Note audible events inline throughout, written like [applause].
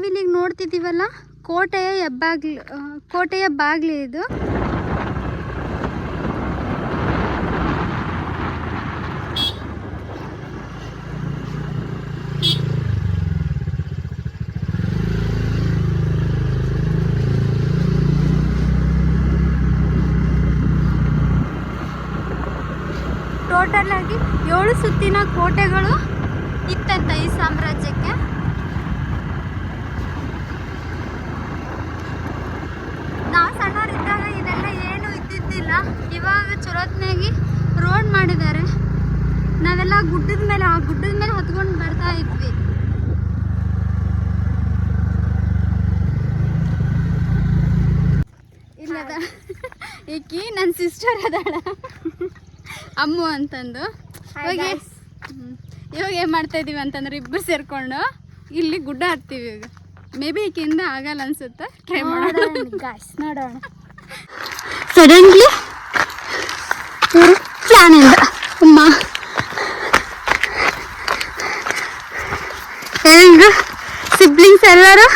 ನಾವೀಗ ನೋಡ್ತಿದ್ದೀವಲ್ಲ? ಕೋಟೆಯ ಹೆಬ್ಬಾಗ್ಲು ಕೋಟೆಯ ಬಾಗ್ಲಿ ಇದು. ಟೋಟಲ್ ಆಗಿ ಏಳು ಸುತ್ತಿನ ಕೋಟೆಗಳು ಇತ್ತಂತ ಈ ಸಾಮ್ರಾಜ್ಯಕ್ಕೆ. ನಾವು ಸಣ್ಣವರಿದ್ದಾಗ ಇದೆಲ್ಲ ಏನು ಇದ್ದಿದ್ದಿಲ್ಲ. ಇವಾಗ ಚೊರತ್ನಾಗಿ ರೋಡ್ ಮಾಡಿದ್ದಾರೆ. ನಾವೆಲ್ಲ ಗುಡ್ಡದ ಮೇಲೆ ಆ ಗುಡ್ಡದ ಮೇಲೆ ಹತ್ಕೊಂಡು ಬರ್ತಾ ಇದ್ವಿ. ಇಲ್ಲದ? ಈಕಿ ನನ್ನ ಸಿಸ್ಟರ್ ಅದಾಳ. ಅಮ್ಮು ಅಂತಂದು. ಇವಾಗ. ಇವಾಗ ಏನು ಮಾಡ್ತಾ ಇದೀವಿ ಅಂತಂದ್ರೆ ಇಬ್ಬರು ಸೇರ್ಕೊಂಡು ಇಲ್ಲಿ ಗುಡ್ಡ ಹತ್ತೀವಿ ಈಗ ಮೇ ಬಿ ಈಕಿಂದ ಆಗಲ್ಲ ಅನ್ಸುತ್ತೆ? ಟ್ರೈ ಮಾಡೋಣ. ಗಾಯ್ಸ್ ನೋಡೋಣ. ಸಡನ್ಲಿ ಇವರು ಪ್ಲಾನ್ ಇಂದ ಅಮ್ಮ. ಹೆಂಗ ಸಿಬ್ಲಿಂಗ್ಸ್ ಎಲ್ಲರೂ?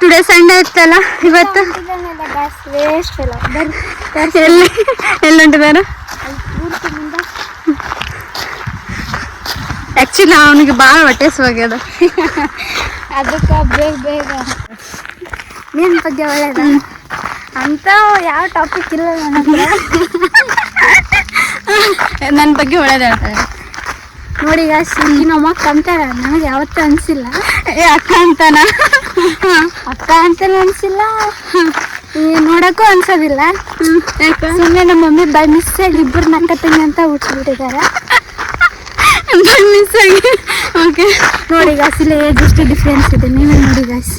ಟುಡೇ ಸಂಡೇ ಇತ್ತಲ್ಲ ಇವತ್ತು? ಎಲ್ಲ ವೇಸ್ಟ್ ಇಲ್ಲ ಬರ್ರಿ ಎಲ್ಲಿ ಎಲ್ಲುಂಟಿದಾರ ಪೂರ್ತಿ ಆ್ಯಕ್ಚುಲಿ ಅವನಿಗೆ ಭಾಳ ಹೊಟ್ಟೆ ಹೋಗ್ಯದ ಅದಕ್ಕೆ ಬೇಗ ಬೇಗ. ನೀನ್ ಬಗ್ಗೆ ಒಳ್ಳೇದ? ಅಂತ ಯಾವ ಟಾಪಿಕ್ ಇಲ್ಲ ಹತ್ರ. ನನ್ನ ಬಗ್ಗೆ ಒಳ್ಳೇದು ಹೇಳ್ತಾರೆ. ನೋಡಿ ಈಗ ಇಲ್ಲಿ ನಮ್ಮ ಅಕ್ಕ ಅಂತಾರ ನನಗೆ ಯಾವತ್ತೂ ಅನ್ಸಿಲ್ಲ. ಏ ಅಕ್ಕ ಅಂತಾನ? ಅಕ್ಕ ಅಂತಲೂ ಅನ್ಸಿಲ್ಲ. ನೋಡಕ್ಕೂ ಅನ್ಸೋದಿಲ್ಲ. ಯಾಕ? ಸುಮ್ಮನೆ ನಮ್ಮ ಮಮ್ಮಿ ಬೈ ಮಿಸ್ಟೇಕ್ ಇಬ್ಬರು ನಕ್ಕ ತಂಗಿ ಅಂತ ಹುಟ್ಟಿಬಿಟ್ಟಿದ್ದಾರೆ ಆಗಿ ಓಕೆ ನೋಡಿ ಗಾಯ್ಸ್ ಇಲ್ಲ ಏಜ್ ಎಷ್ಟು ಡಿಫ್ರೆನ್ಸ್ ಇದೆ. ನೀವೇ ನೋಡಿ ಗಾಯ್ಸ್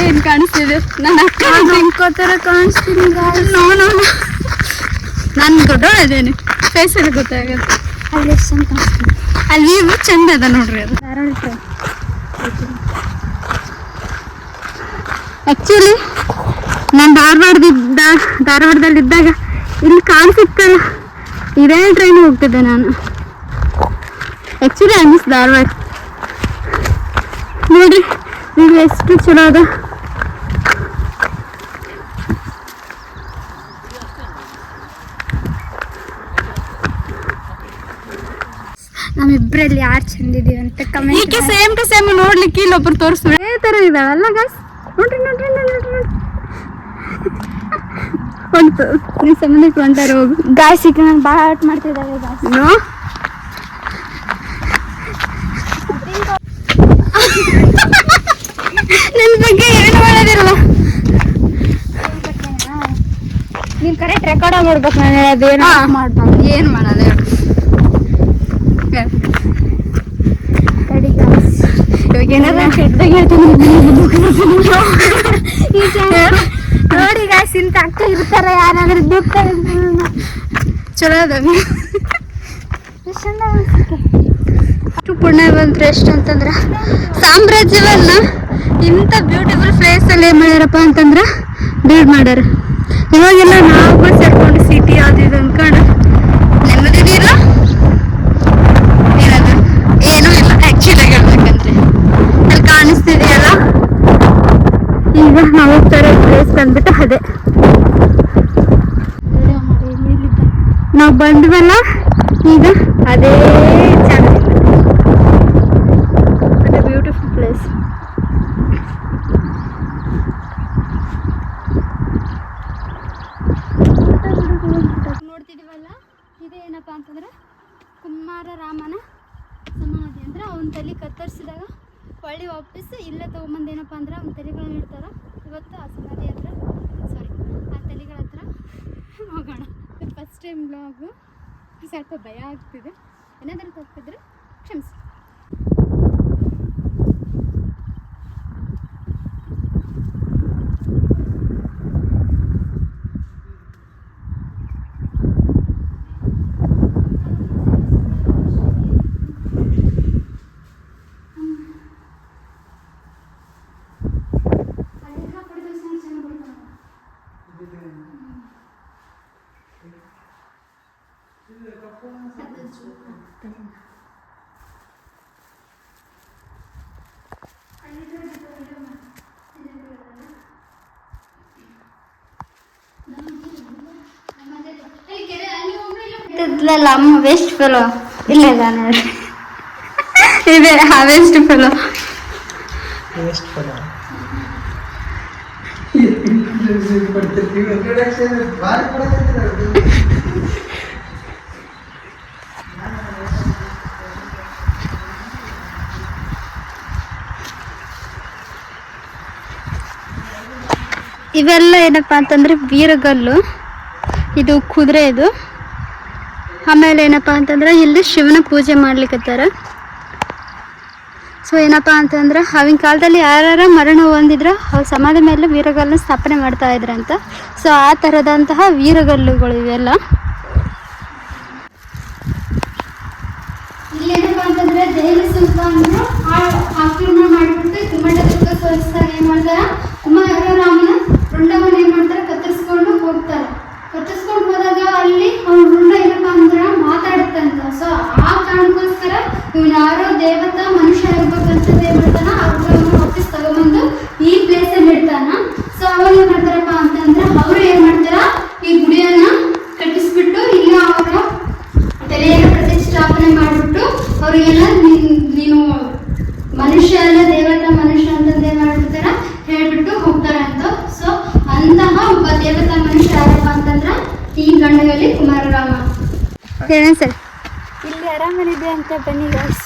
ಏನು ಕಾಣಿಸ್ತಿದೆ? ನನ್ನ ಅಕ್ಕ ಅನ್ಕೋತಾರ ಕಾಣಿಸ್ತೀನಿ ಗಾಯ್ಸ್ ನೋ ನೋ ನಾನು ಫೇಸ್ ಫೇಸಲ್ಲಿ ಗೊತ್ತಾಗುತ್ತೆ ಅಲ್ಲಿ ಎಷ್ಟು ಚಂದ ಕಾಣಿಸ್ತೀನಿ ಅಲ್ಲಿ ಚಂದ ಅದ ನೋಡ್ರಿ ಅದು. ಧಾರವಾಡ ಟ್ರೈ ಆ್ಯಕ್ಚುಲಿ ನಾನು ಧಾರವಾಡದಿದ್ದ ಧಾರವಾಡದಲ್ಲಿದ್ದಾಗ ಇಲ್ಲಿ ಕಾಣಿಸುತ್ತಲ್ಲ ಇದೇ ಟ್ರೈನ್ ಹೋಗ್ತಿದ್ದೆ ನಾನು. ಆ್ಯಕ್ಚುಲಿ ಐ ಮಿಸ್ ಧಾರವಾಡ ನೋಡ್ರಿ ಇದು ಎಷ್ಟು ಚಲೋ ಅದ ನಮ್ಮಿಬ್ಬರಲ್ಲಿ ಯಾರು ಚಂದಿದೀವಿ ಅಂತ ಕಮೆಂಟ್ ಈಕೆ ಸೇಮ್ ಟು ಸೇಮ್ ನೋಡ್ಲಿಕ್ಕೆ ಇಲ್ಲೊಬ್ರು ತೋರಿಸ್ತು ಇದೇ ಥರ ಇದಾವಲ್ಲ ಗಸ್ ನೋಡ್ರಿ ನೋಡ್ರಿ ನೋಡ್ರಿ ನೋಡ್ರಿ ಹೊಂಟು ನೀವು ಸಂಬಂಧಕ್ಕೆ ಹೊಂಟಾರ ಹೋಗು ಗಾಯ್ಸ್ ಈಗ ನಾನು ಭಾಳ ಆಟ ಮಾಡ್ತಿದ್ದಾವೆ ಗಾಯ್ಸ್ ನೋ ನನ್ನ ಬಗ್ಗೆ ಏನು ಮಾಡೋದಿಲ್ಲ ನೀನು ಕರೆಕ್ಟ್ ರೆಕಾರ್ಡ್ ಮಾಡ್ಬೇಕು ನಾನು ಹೇಳೋದು ಏನು ಮಾಡ್ಬಾರ್ದು ಏನು ಮಾಡೋದು ಇವಾಗ ಏನಾರ ಕೆಟ್ಟದಾಗ ಹೇಳ್ತೀನಿ. [laughs] ನೋಡಿ ಗಾಯ್ಸ್ ಇಂತ ಅಕ್ಕ ಇರ್ತಾರ ಯಾರಾದ್ರೂ ದುಃಖ ಚಲೋ ಅದ ಎಷ್ಟು ಪುಣ್ಯ ಬಂದ್ರೆ ಎಷ್ಟು ಅಂತಂದ್ರೆ. ಸಾಮ್ರಾಜ್ಯವನ್ನ ಇಂಥ ಬ್ಯೂಟಿಫುಲ್ ಪ್ಲೇಸ್ ಅಲ್ಲಿ ಏನ್ ಮಾಡ್ಯಾರಪ್ಪ ಅಂತಂದ್ರೆ ಬಿಲ್ಡ್ ಮಾಡ್ಯಾರ. ಇವಾಗೆಲ್ಲ ನಾವು ಸೇರ್ಕೊಂಡು ಸಿಟಿ ಅದು ಇದು ಅನ್ಕೊಂಡು ನೆಮ್ಮದಿ ಇಲ್ಲ ಏನದು? ಏನೂ ಇಲ್ಲ ಆ್ಯಕ್ಚುಲಿ ಹೇಳ್ಬೇಕಂದ್ರೆ. ಅಲ್ಲಿ ಕಾಣಿಸ್ತಿದೆಯಲ್ಲ? ಈಗ ನಾವು ಹೋಗ್ತಾ ಪ್ಲೇಸ್ ಬಂದ್ಬಿಟ್ಟು ಅದೇ. ನಾವು ಬಂದ್ವಲ್ಲ, ಈಗ ಅದೇ ಜಾಗ ಅದೇ ಬ್ಯೂಟಿಫುಲ್ ಪ್ಲೇಸ್ ನೋಡ್ತಿದೀವಲ್ಲ ಇದೇನಪ್ಪ ಅಂತಂದ್ರೆ ಕುಮಾರ ರಾಮನ ಸಮಾಧಿ ಅಂದ್ರೆ ಅವನ ತಲೆ ಕತ್ತರಿಸಿದಾಗ ಹೊಳ್ಳಿ ವಾಪಸ್ ಇಲ್ಲೇ ತೊಗೊಂಬಂದು ಏನಪ್ಪ ಅಂದ್ರೆ ಅವ್ನ ತಲೆಗಳನ್ನ ಇಡ್ತಾರೆ. ಇವತ್ತು ಆ ಸಮಾಧಿ ಹತ್ರ ಸಾರಿ ಆ ತಲೆಗಳ ಹತ್ರ ಹೋಗೋಣ. ಫಸ್ಟ್ ಟೈಮ್ ಬ್ಲಾಗು ಸ್ವಲ್ಪ ಭಯ ಆಗ್ತಿದೆ. ಏನಾದರೂ ತಪ್ಪಿದ್ರೆ ಕ್ಷಮಿಸಿ. ಇದ್ಲಲ್ಲ ಅಮ್ಮ ವೇಸ್ಟ್ ಫೆಲೋ ಇಲ್ಲ ಇಲ್ಲ ನೋಡಿ. ಇದೆ ಆ ವೇಸ್ಟ್ ಫೆಲೋ ವೇಸ್ಟ್ ಫಲ ಇವೆಲ್ಲ ಏನಪ್ಪಾ ಅಂತಂದ್ರೆ ವೀರಗಲ್ಲು. ಇದು ಕುದುರೆ ಇದು. ಆಮೇಲೆ ಏನಪ್ಪ ಅಂತಂದ್ರೆ ಇಲ್ಲಿ ಶಿವನ ಪೂಜೆ ಮಾಡ್ಲಿಕ್ಕತ್ತಾರ ಸೊ ಏನಪ್ಪ ಅಂತಂದ್ರೆ ಅವಿನ ಕಾಲದಲ್ಲಿ ಯಾರ್ಯಾರ ಮರಣ ಹೊಂದಿದ್ರು ಅವ್ರ ಸಮಾಧಿ ಮೇಲೆ ವೀರಗಲ್ಲು ಸ್ಥಾಪನೆ ಮಾಡ್ತಾ ಇದ್ರಂತ ಸೊ ಆ ಥರದಂತಹ ವೀರಗಲ್ಲುಗಳು ಇವೆಲ್ಲ. ಇಲ್ಲಿ ಏನಪ್ಪಾ ಅಂತಂದ್ರೆ ದೇವಿ ಸುಲ್ತಾನರು ಆ- ಆಕ್ರಮಣ ಮಾಡಿಬಿಟ್ಟು ಕುಮ್ಮಟದುರ್ಗ ಸೋಲಿಸಿದಾಗ ಏನ್ ಮಾಡ್ತಾರ ಕುಮಾರರಾಮನ ರುಂಡವನ್ನು ಏನ್ ಮಾಡ್ತಾರ ಕತ್ತರಿಸ್ಕೊಂಡು ಹೋಗ್ತಾರ ಕತ್ತರಿಸ್ಕೊಂಡು ಹೋದಾಗ ಅಲ್ಲಿ ಅವ್ನ ರುಂಡ ಏನಪ್ಪಾ ಅಂದ್ರ ಮಾತಾಡುತ್ತಂತ ಸೊ ಆ ಕಾರಣಕ್ಕೋಸ್ಕರ ಇವ್ನ ಯಾರೋ ದೇವತಾ ಮನುಷ್ಯ ಇರ್ಬೇಕಂತ ಏನ್ ಮಾಡ್ತಾನ ಆ ರುಂಡವನ್ನು ವಾಪಸ್ ತಗೊಂಬಂದು ಈ ಪ್ಲೇಸ್ ಅಲ್ಲಿ ಇಡ್ತಾನ ಸೊ ಅವಾಗ ಏನ್ ಮಾಡ್ತಾರಪ್ಪ ಅಂತಂದ್ರೆ ಅವ್ರು ಏನ್ ಮಾಡ್ತಾರ ಈ ಗುಡಿಯನ್ನ ಕಟ್ಟಿಸ್ಬಿಟ್ಟು ಇಲ್ಲ ಅವರ ತಲೆಯನ್ನು ಪ್ರತಿಷ್ಠಾಪನೆ ಮಾಡಿಬಿಟ್ಟು ಅವರಿಗೆಲ್ಲ ನೀನು ಮನುಷ್ಯ ಅಲ್ಲ ದೇವತಾ ಮನುಷ್ಯ ಅಂತಂದೇ ಮಾಡ್ಬಿಡ್ತಾರ ಹೇಳ್ಬಿಟ್ಟು ಹೋಗ್ತಾರ ಅಂತ ಸೊ ಅಂತಹ ಒಬ್ಬ ದೇವತಾ ಮನುಷ್ಯ ಯಾರಪ್ಪ ಅಂತಂದ್ರ ಈ ಗಂಡನಲ್ಲಿ ಕುಮಾರರಾಮ. ಏನೇ ಸರ್. ಇಲ್ಲಿ ಆರಾಮನಿದೆ ಅಂತ ಬನ್ನಿ guys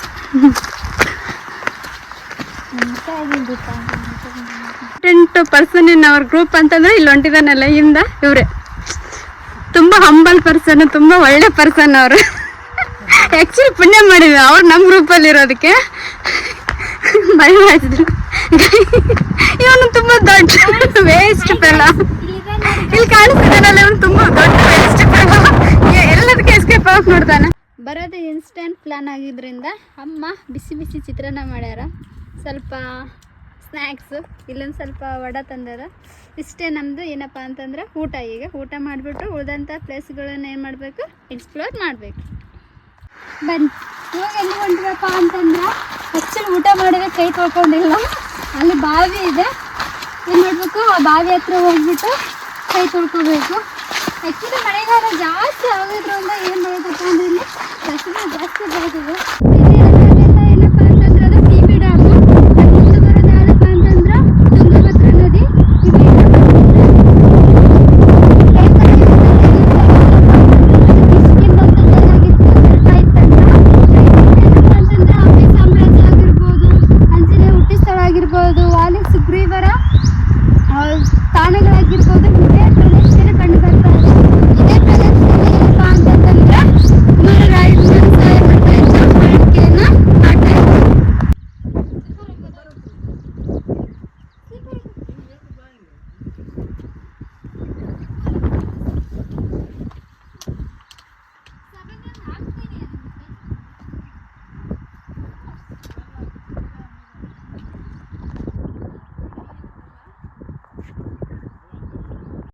important person in our group ಅಂತಂದ್ರೆ ಇಲ್ಲಿ ಹೊಂಟಿದಾನಲ್ಲ ಹಿಂದ ಇವ್ರೆ. ತುಂಬಾ ಹಂಬಲ್ ಪರ್ಸನ್ ತುಂಬಾ ಒಳ್ಳೆ ಪರ್ಸನ್ ಅವರು. ಆಕ್ಚುಲಿ ಪುಣ್ಯ ಮಾಡಿದ್ರು ಅವ್ರು ನಮ್ಮ ಗ್ರೂಪಲ್ಲಿ ಇರೋದಕ್ಕೆ. ಭಯ ಮಾಡಿದ್ರು ಇವನು ತುಂಬಾ ದೊಡ್ಡ ವೇಸ್ಟ್ ಫೆಲ ಇಲ್ಲಿ ಕಾಣಿಸ್ತಿದ್ದಾನಲ್ಲ ಇವನು ತುಂಬಾ ದೊಡ್ಡ ಎಲ್ಲದಕ್ಕೆ ಎಸ್ಕೇಪ್ ಆಗಿ ನೋಡ್ತಾನೆ ಬರೋದು ಇನ್ಸ್ಟೆಂಟ್ ಪ್ಲಾನ್ ಆಗಿದ್ರಿಂದ ಅಮ್ಮ ಬಿಸಿ ಬಿಸಿ ಚಿತ್ರಾನ್ನ ಮಾಡ್ಯಾರ. ಸ್ವಲ್ಪ ಸ್ನ್ಯಾಕ್ಸು ಇಲ್ಲೊಂದು ಸ್ವಲ್ಪ ವಡ ತಂದಾರ. ಇಷ್ಟೇ ನಮ್ಮದು ಏನಪ್ಪ ಅಂತಂದ್ರೆ ಊಟ. ಈಗ ಊಟ ಮಾಡಿಬಿಟ್ಟು ಉಳಿದಂಥ ಪ್ಲೇಸ್ಗಳನ್ನ ಏನು ಮಾಡಬೇಕು? ಎಕ್ಸ್ಪ್ಲೋರ್ ಮಾಡಬೇಕು. ಬನ್ನಿ ಇವಾಗ ಎಲ್ಲಿ ಹೊಂಟಿವಪ್ಪ ಅಂತಂದ್ರೆ ಆ್ಯಕ್ಚುಲಿ ಊಟ ಮಾಡಿದ್ರೆ ಕೈ ತೊಳ್ಕೊಂಡಿಲ್ಲ. ಅಲ್ಲಿ ಬಾವಿ ಇದೆ. ಏನು ಮಾಡಬೇಕು? ಆ ಬಾವಿ ಹತ್ರ ಹೋಗ್ಬಿಟ್ಟು ಕೈ ತೊಳ್ಕೋಬೇಕು ಆ್ಯಕ್ಚುಲಿ ಮಳೆಗಾಲ ಜಾಸ್ತಿ ಆಗೋದ್ರಿಂದ ಏನು ಮಾಡಬೇಕಪ್ಪ ಅಂದರೆ ಇಲ್ಲಿ ಕಸನ ಜಾಸ್ತಿ ಬರ್ತದೆ ಅಂತಂದ್ರೆ ಆಗಿರ್ಬೋದು ವಾಲಿ ಸುಗ್ರೀವರ ತಾಣಗಳಾಗಿರ್ಬೋದು